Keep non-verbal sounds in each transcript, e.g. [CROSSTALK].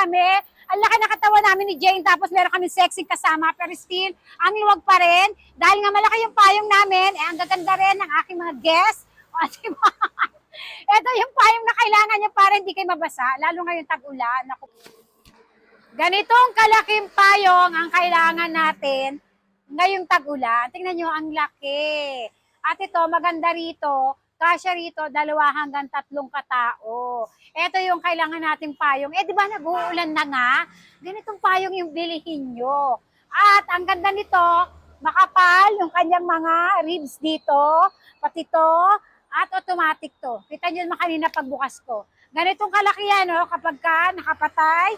kami. Ang laki na katawan namin ni Jane, tapos meron kami sexy kasama, pero still, ang luwag pa rin. Dahil nga malaki yung payong namin, eh, ang gaganda rin ng aking mga guests. O, [LAUGHS] di ba? Ito yung payong na kailangan niya para hindi kayo mabasa, lalo ngayong tag-ulan. Ganitong kalaking payong ang kailangan natin ngayong tag-ulan. Tingnan nyo, ang laki. At ito, maganda rito, kasya rito, dalawa hanggang tatlong katao. Ito yung kailangan nating payong. Eh, di ba nag-uulan na nga? Ganitong payong yung bilihin nyo. At ang ganda nito, makapal yung kanyang mga ribs dito, pati to, at automatic to. Kita nyo naman kanina pagbukas ko. Ganitong kalaki yan, no? kapag ka nakapatay,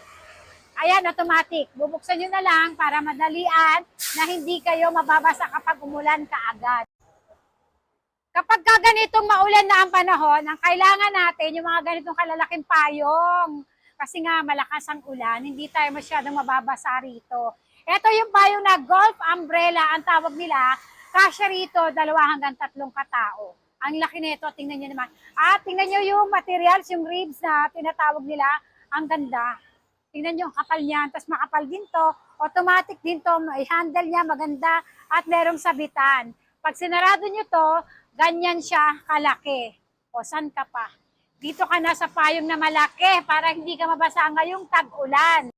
ayan, automatic. Bubuksan nyo na lang para madalian na hindi kayo mababasa kapag umulan kaagad. Kapag ka ganitong maulan na ang panahon, ang kailangan natin yung mga ganitong kalalaking payong. Kasi nga malakas ang ulan, hindi tayo masyadong mababasa rito. Ito yung payong na golf umbrella, ang tawag nila, kasya rito, dalawa hanggang tatlong katao. Ang laki nito, tingnan nyo naman. At tingnan nyo yung materials, yung ribs na tinatawag nila, ang ganda. Tingnan nyo ang kapal niyan, tapos makapal din to. Automatic din to, may handle niya, maganda, at merong sabitan. Pag sinarado nyo to, ganyan siya kalaki. O, san ka pa? Dito ka na sa payong na malaki para hindi ka mabasa ngayong tag-ulan.